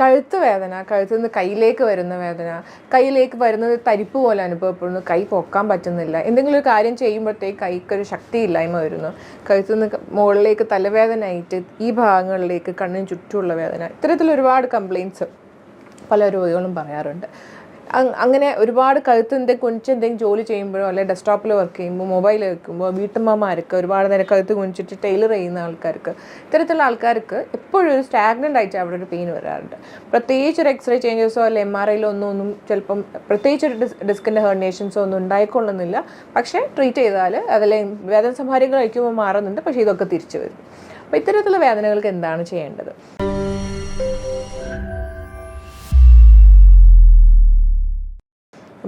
കഴുത്ത് വേദന കഴുത്തു നിന്ന് കയ്യിലേക്ക് വരുന്ന വേദന കയ്യിലേക്ക് വരുന്നത് തരിപ്പ് പോലെ അനുഭവപ്പെടുന്നു കൈ പൊക്കാൻ പറ്റുന്നില്ല. എന്തെങ്കിലും ഒരു കാര്യം ചെയ്യുമ്പോഴത്തേക്ക് കൈക്കൊരു ശക്തിയില്ലായ്മ വരുന്നു. കഴുത്തു നിന്ന് മുകളിലേക്ക് തലവേദന ആയിട്ട് ഈ ഭാഗങ്ങളിലേക്ക് കണ്ണിന് ചുറ്റുമുള്ള വേദന. ഇത്തരത്തിൽ ഒരുപാട് കംപ്ലയിന്റ്സ് പല രോഗികളും പറയാറുണ്ട്. അങ്ങനെ ഒരുപാട് കഴുത്ത് എന്തെങ്കിലും കുഞ്ഞിച്ച് എന്തെങ്കിലും ജോലി ചെയ്യുമ്പോഴോ അല്ലെങ്കിൽ ഡെസ്ക്ടോപ്പിൽ വർക്ക് ചെയ്യുമ്പോൾ മൊബൈൽ വെക്കുമ്പോൾ വീട്ടമ്മമാർക്ക് ഒരുപാട് നേരം കഴുത്ത് കുനിച്ചിട്ട് ടൈലർ ചെയ്യുന്ന ആൾക്കാർക്ക് ഇത്തരത്തിലുള്ള ആൾക്കാർക്ക് എപ്പോഴും ഒരു സ്റ്റാഗ്നന്റ് ആയിട്ട് അവിടെ ഒരു പെയിൻ വരാറുണ്ട്. പ്രത്യേകിച്ച് ഒരു എക്സ്റേ ചേഞ്ചസോ അല്ലെങ്കിൽ എം ആർ ഐയിലോ ഒന്നും ഒന്നും ചിലപ്പം പ്രത്യേകിച്ച് ഒരു ഡിസ് ഡിസ്കിന്റെ ഹെർണേഷൻസോ ഒന്നും ഉണ്ടായിക്കൊള്ളുന്നില്ല. പക്ഷേ ട്രീറ്റ് ചെയ്താൽ അതിലെ വേദന സംഹാരികൾ കഴിക്കുമ്പോൾ മാറുന്നുണ്ട്. പക്ഷേ ഇതൊക്കെ തിരിച്ചു വരും. അപ്പോൾ ഇത്തരത്തിലുള്ള വേദനകൾക്ക് എന്താണ് ചെയ്യേണ്ടത്?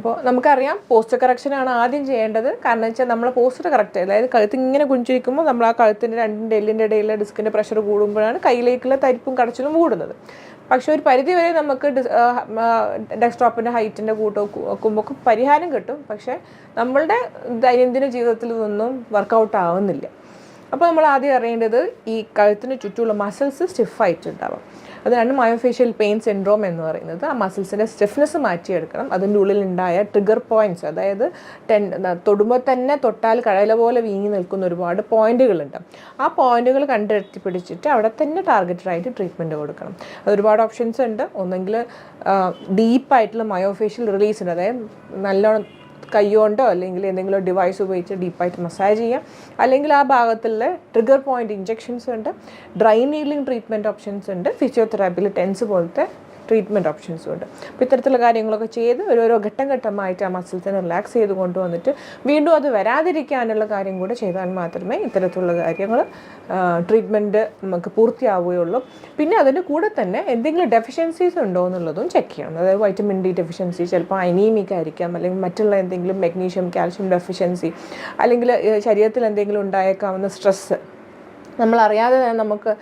അപ്പോൾ നമുക്കറിയാം പോസ്റ്റർ കറക്ഷനാണ് ആദ്യം ചെയ്യേണ്ടത്. കാരണം വെച്ചാൽ നമ്മൾ പോസ്റ്റർ കറക്റ്റ് അതായത് കഴുത്ത് ഇങ്ങനെ കുഞ്ചിരിക്കുമ്പോൾ നമ്മൾ ആ കഴുത്തിന്റെ രണ്ടിന്റെ എല്ലിന്റെ ഇടയിലെ ഡിസ്കിന്റെ പ്രഷർ കൂടുമ്പോഴാണ് കയ്യിലേക്കുള്ള തരിപ്പും കടച്ചിലും കൂടുന്നത്. പക്ഷേ ഒരു പരിധി വരെ നമുക്ക് ഡെസ്ക്ടോപ്പിന്റെ ഹൈറ്റിന്റെ കൂട്ടോ നോക്കുമ്പോൾ പരിഹാരം കിട്ടും. പക്ഷേ നമ്മളുടെ ദൈനംദിന ജീവിതത്തിൽ ഇതൊന്നും വർക്കൗട്ട് ആവുന്നില്ല. അപ്പോൾ നമ്മൾ ആദ്യം അറിയേണ്ടത് ഈ കഴുത്തിന് ചുറ്റുമുള്ള മസിൽസ് സ്റ്റിഫായിട്ടുണ്ടാവും അതാണ് മയോഫേഷ്യൽ പെയിൻ സിൻഡ്രോം എന്ന് പറയുന്നത് ആ മസിൽസിന്റെ സ്റ്റിഫ്നെസ് മാറ്റിയെടുക്കണം. അതിന്റെ ഉള്ളിൽ ഉണ്ടായ ട്രിഗർ പോയിന്റ്സ് അതായത് ടെൻ തൊടുമ്പോൾ തന്നെ തൊട്ടാൽ കഴല പോലെ വീങ്ങി നിൽക്കുന്ന ഒരുപാട് പോയിന്റുകളുണ്ട് ആ പോയിന്റുകൾ കണ്ടെത്തി പിടിച്ചിട്ട് അവിടെ തന്നെ ടാർഗറ്റഡ് ആയിട്ട് ട്രീറ്റ്മെന്റ് കൊടുക്കണം ഒരുപാട് ഓപ്ഷൻസ് ഉണ്ട്. ഒന്നെങ്കിൽ ഡീപ്പായിട്ടുള്ള മയോഫേഷ്യൽ റിലീസ് ഉണ്ട്. അതായത് നല്ലോണം കൈകൊണ്ടോ അല്ലെങ്കിൽ എന്തെങ്കിലും ഡിവൈസ് ഉപയോഗിച്ച് ഡീപ്പായിട്ട് മസാജ് ചെയ്യാം. അല്ലെങ്കിൽ ആ ഭാഗത്തുള്ള ട്രിഗർ പോയിന്റ് ഇഞ്ചെക്ഷൻസ് ഉണ്ട്. ഡ്രൈ നീലിംഗ് ട്രീറ്റ്മെന്റ് ഓപ്ഷൻസ് ഉണ്ട്. ഫിസിയോതെറാപ്പിയിൽ ടെൻസ് പോലത്തെ ട്രീറ്റ്മെന്റ് ഓപ്ഷൻസും ഉണ്ട്. അപ്പോൾ ഇത്തരത്തിലുള്ള കാര്യങ്ങളൊക്കെ ചെയ്ത് ഓരോരോ ഘട്ടം ഘട്ടമായിട്ട് ആ മസിൽസിനെ റിലാക്സ് ചെയ്ത് കൊണ്ടുവന്നിട്ട് വീണ്ടും അത് വരാതിരിക്കാനുള്ള കാര്യം കൂടെ ചെയ്താൽ മാത്രമേ ഇത്തരത്തിലുള്ള കാര്യങ്ങൾ ട്രീറ്റ്മെന്റ് നമുക്ക് പൂർത്തിയാവുകയുള്ളൂ. പിന്നെ അതിന്റെ കൂടെ തന്നെ എന്തെങ്കിലും ഡെഫിഷ്യൻസീസ് ഉണ്ടോ എന്നുള്ളതും ചെക്ക് ചെയ്യണം. അതായത് വൈറ്റമിൻ ഡി ഡെഫിഷ്യൻസി ചിലപ്പോൾ അനീമിക് ആയിരിക്കാം അല്ലെങ്കിൽ മറ്റുള്ള എന്തെങ്കിലും മെഗ്നീഷ്യം കാൽഷ്യം ഡെഫിഷ്യൻസി അല്ലെങ്കിൽ ശരീരത്തിൽ എന്തെങ്കിലും ഉണ്ടായേക്കാവുന്ന സ്ട്രെസ്സ് നമ്മളറിയാതെ തന്നെ നമുക്ക്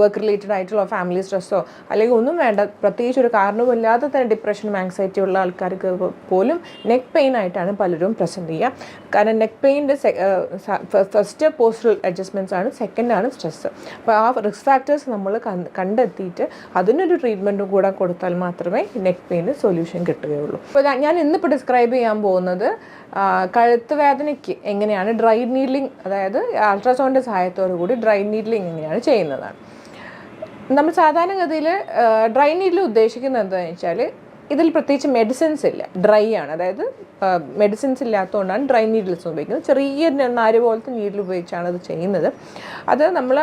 വർക്ക് റിലേറ്റഡ് ആയിട്ടുള്ള ഫാമിലി സ്ട്രെസ്സോ അല്ലെങ്കിൽ ഒന്നും വേണ്ട പ്രത്യേകിച്ച് ഒരു കാരണവുമില്ലാതെ തന്നെ ഡിപ്രഷനും ആങ്സൈറ്റി ഉള്ള ആൾക്കാർക്ക് പോലും നെക്ക് പെയിൻ ആയിട്ടാണ് പലരും പ്രസന്റ് ചെയ്യുക. കാരണം നെക്ക് പെയിന്റെ ഫസ്റ്റ് പോസ്റ്റൽ അഡ്ജസ്റ്റ്മെന്റ്സ് ആണ് സെക്കൻഡ് ആണ് സ്ട്രെസ്സ് അപ്പോൾ ആ റിസ്ക് ഫാക്ടേഴ്സ് നമ്മൾ കണ്ടെത്തിയിട്ട് അതിനൊരു ട്രീറ്റ്മെന്റും കൂടെ കൊടുത്താൽ മാത്രമേ നെക്ക് പെയിന് സൊല്യൂഷൻ കിട്ടുകയുള്ളൂ. അപ്പോൾ ഞാൻ ഇന്നിപ്പോൾ ഡിസ്ക്രൈബ് ചെയ്യാൻ പോകുന്നത് കഴുത്ത് വേദനയ്ക്ക് എങ്ങനെയാണ് ഡ്രൈ നീഡ്ലിംഗ് അതായത് അൾട്രാസൗണ്ടിന്റെ സഹായത്തോടു കൂടി ഡ്രൈ നീഡ്ലിംഗ് ഇങ്ങനെയാണ് ചെയ്യുന്നതാണ്. നമ്മൾ സാധാരണഗതിയിൽ ഡ്രൈ നീഡിൽ ഉദ്ദേശിക്കുന്നത് എന്താണെന്ന് വെച്ചാൽ ഇതിൽ പ്രത്യേകിച്ച് മെഡിസിൻസ് ഇല്ല. ഡ്രൈ ആണ്. അതായത് മെഡിസിൻസ് ഇല്ലാത്തതുകൊണ്ടാണ് ഡ്രൈ നീഡിൽസ് ഉപയോഗിക്കുന്നത്. ചെറിയ നാര് പോലത്തെ നീഡിൽ ഉപയോഗിച്ചാണ് അത് ചെയ്യുന്നത്. അത് നമ്മൾ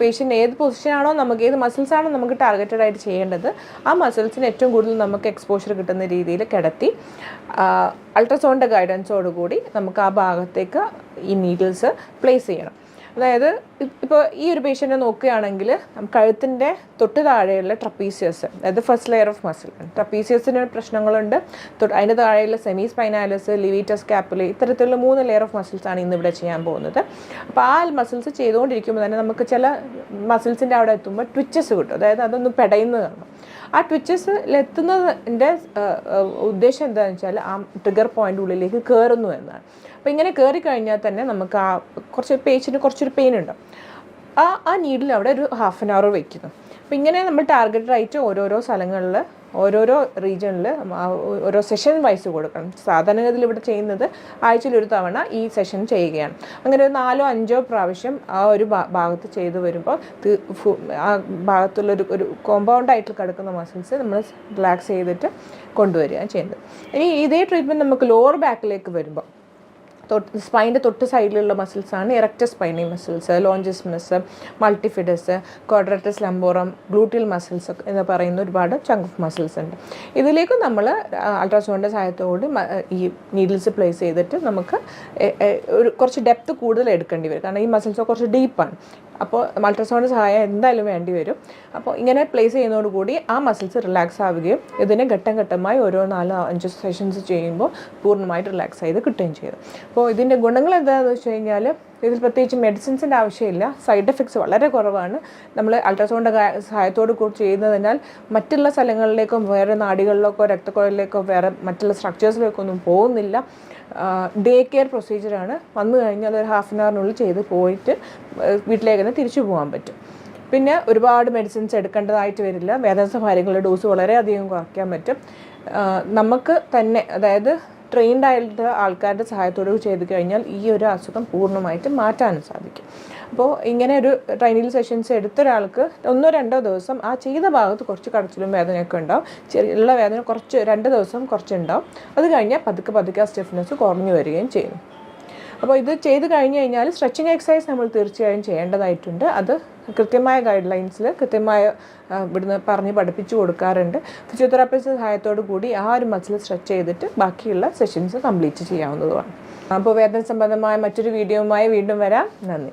പേഷ്യന്റ് ഏത് പൊസിഷനാണോ നമുക്ക് ഏത് മസിൽസ് ആണോ നമുക്ക് ടാർഗറ്റഡ് ആയിട്ട് ചെയ്യേണ്ടത് ആ മസിൽസിന് ഏറ്റവും കൂടുതൽ നമുക്ക് എക്സ്പോഷർ കിട്ടുന്ന രീതിയിൽ കിടത്തി അൾട്രാസൗണ്ട് ഗൈഡൻസോടുകൂടി നമുക്ക് ആ ഭാഗത്തേക്ക് ഈ നീഡിൽസ് പ്ലേസ് ചെയ്യണം. അതായത് ഇപ്പോൾ ഈ ഒരു പേഷ്യന്റിനെ നോക്കുകയാണെങ്കിൽ കഴുത്തിന്റെ തൊട്ട് താഴെയുള്ള ട്രപ്പീസിയസ് അതായത് ഫസ്റ്റ് ലെയർ ഓഫ് മസിൽ ട്രപ്പീസിയസിന് പ്രശ്നങ്ങളുണ്ട്. അതിന്റെ താഴെയുള്ള സെമി സ്പൈനാലിസ് ലിവീറ്റസ് ക്യാപ്പിൽ ഇത്തരത്തിലുള്ള മൂന്ന് ലെയർ ഓഫ് മസിൽസ് ആണ് ഇന്ന് ഇവിടെ ചെയ്യാൻ പോകുന്നത്. അപ്പോൾ ആ മസിൽസ് ചെയ്തുകൊണ്ടിരിക്കുമ്പോൾ തന്നെ നമുക്ക് ചില മസിൽസിന്റെ അവിടെ എത്തുമ്പോൾ ട്വിച്ചസ് കിട്ടും. അതായത് അതൊന്ന് പെടയുന്നതാണ്. ആ ട്വിച്ചസിലെത്തുന്നതിന്റെ ഉദ്ദേശം എന്താണെന്ന് വെച്ചാൽ ആ ട്രിഗർ പോയിന്റ് ഉള്ളിലേക്ക് കയറുന്നു എന്നാണ്. അപ്പോൾ ഇങ്ങനെ കയറി കഴിഞ്ഞാൽ തന്നെ നമുക്ക് ആ കുറച്ച് പേച്ചിന് കുറച്ചൊരു പെയിൻ ഉണ്ടാവും ആ ആ നീഡിൽ അവിടെ ഒരു ഹാഫ് ആൻ അവർ വയ്ക്കുന്നു അപ്പോൾ ഇങ്ങനെ നമ്മൾ ടാർഗറ്റഡ് ആയിട്ട് ഓരോരോ സ്ഥലങ്ങളിൽ ഓരോരോ റീജിയണിൽ ഓരോ സെഷൻ വൈസ് കൊടുക്കണം. സാധാരണഗതിയിൽ ഇവിടെ ചെയ്യുന്നത് ആഴ്ചയിൽ ഒരു തവണ ഈ സെഷൻ ചെയ്യുകയാണ്. അങ്ങനെ ഒരു നാലോ അഞ്ചോ പ്രാവശ്യം ആ ഒരു ഭാഗത്ത് ചെയ്തു വരുമ്പോൾ ആ ഭാഗത്തുള്ള ഒരു ഒരു കോമ്പൗണ്ട് ആയിട്ട് കിടക്കുന്ന മസിൽസ് നമ്മൾ റിലാക്സ് ചെയ്തിട്ട് കൊണ്ടുവരികയാണ് ചെയ്യുന്നത്. ഇനി ഇതേ ട്രീറ്റ്മെന്റ് നമുക്ക് ലോവർ ബാക്കിലേക്ക് വരുമ്പോൾ തൊട്ട് സ്പൈന്റെ തൊട്ട് സൈഡിലുള്ള മസിൽസാണ് erector spinae muscles longissimus multifidus quadratus lumborum gluteal muscles എന്ന് പറയുന്ന ഒരുപാട് ചങ്ക് ഓഫ് മസിൽസ് ഉണ്ട്. ഇതിലേക്ക് നമ്മൾ അൾട്രാസൗണ്ടിന്റെ സഹായത്തോട് ഈ നീഡിൽസ് പ്ലേസ് ചെയ്തിട്ട് നമുക്ക് ഒരു കുറച്ച് ഡെപ്ത് കൂടുതൽ എടുക്കേണ്ടി വരും. കാരണം ഈ മസിൽസ് കുറച്ച് ഡീപ്പാണ് അപ്പോൾ അൾട്രാസൗണ്ട് സഹായം എന്തായാലും വേണ്ടി വരും. അപ്പോൾ ഇങ്ങനെ പ്ലേസ് ചെയ്യുന്നതോടുകൂടി ആ മസിൽസ് റിലാക്സ് ആവുകയും ഇതിനെ ഘട്ടം ഘട്ടമായി ഓരോ നാലോ അഞ്ച് സെഷൻസ് ചെയ്യുമ്പോൾ പൂർണമായിട്ട് റിലാക്സ് ചെയ്ത് കിട്ടുകയും ചെയ്തു. അപ്പോൾ ഇതിന്റെ ഗുണങ്ങൾ എന്താണെന്ന് വെച്ച് കഴിഞ്ഞാൽ ഇതിൽ പ്രത്യേകിച്ച് മെഡിസിൻസിന്റെ ആവശ്യമില്ല. സൈഡ് എഫക്ട്സ് വളരെ കുറവാണ്. നമ്മൾ അൾട്രാസൗണ്ട് സഹായത്തോട് കൂടി ചെയ്യുന്നതിനാൽ മറ്റുള്ള സ്ഥലങ്ങളിലേക്കോ വേറെ നാടികളിലേക്കോ രക്തക്കുഴലിലേക്കോ വേറെ മറ്റുള്ള സ്ട്രക്ചേഴ്സിലേക്കോ ഒന്നും പോകുന്നില്ല. ഡേ കെയർ പ്രൊസീജിയറാണ് വന്നു കഴിഞ്ഞാൽ ഒരു ഹാഫ് ആൻ അവറിനുള്ളിൽ ചെയ്ത് പോയിട്ട് വീട്ടിലേക്ക് തന്നെ തിരിച്ചു പോകാൻ പറ്റും. പിന്നെ ഒരുപാട് മെഡിസിൻസ് എടുക്കേണ്ടതായിട്ട് വരില്ല. വേദന സഹാരികളുടെ ഡോസ് വളരെയധികം കുറയ്ക്കാൻ പറ്റും. നമുക്ക് തന്നെ അതായത് ട്രെയിൻഡ് ആയിട്ട് ആൾക്കാരുടെ സഹായത്തോട് ചെയ്ത് കഴിഞ്ഞാൽ ഈ ഒരു അസുഖം പൂർണമായിട്ടും മാറ്റാനും സാധിക്കും. അപ്പോൾ ഇങ്ങനെ ഒരു ട്രെയിനിങ് സെഷൻസ് എടുത്ത ഒരാൾക്ക് ഒന്നോ രണ്ടോ ദിവസം ആ ചെയ്ത ഭാഗത്ത് കുറച്ച് കടച്ചിലും വേദനയൊക്കെ ഉണ്ടാവും. ചെറിയുള്ള വേദന കുറച്ച് രണ്ട് ദിവസം കുറച്ചുണ്ടാവും. അത് കഴിഞ്ഞാൽ പതുക്കെ പതുക്കെ ആ സ്റ്റിഫ്നെസ് കുറഞ്ഞു വരികയും ചെയ്യും. അപ്പോൾ ഇത് ചെയ്ത് കഴിഞ്ഞ് കഴിഞ്ഞാൽ സ്ട്രെച്ചിങ് എക്സസൈസ് നമ്മൾ തീർച്ചയായും ചെയ്യേണ്ടതായിട്ടുണ്ട്. അത് കൃത്യമായ ഗൈഡ് ലൈൻസിൽ കൃത്യമായ ഇവിടുന്ന് പറഞ്ഞ് പഠിപ്പിച്ചു കൊടുക്കാറുണ്ട്. ഫിസിയോതെറാപ്പിസ്റ്റ് സഹായത്തോടു കൂടി ആ ഒരു മസിൽ സ്ട്രെച്ച് ചെയ്തിട്ട് ബാക്കിയുള്ള സെഷൻസ് കംപ്ലീറ്റ് ചെയ്യാവുന്നതുമാണ്. അപ്പോൾ വേദന സംബന്ധമായ മറ്റൊരു വീഡിയോയുമായി വീണ്ടും വരാം. നന്ദി.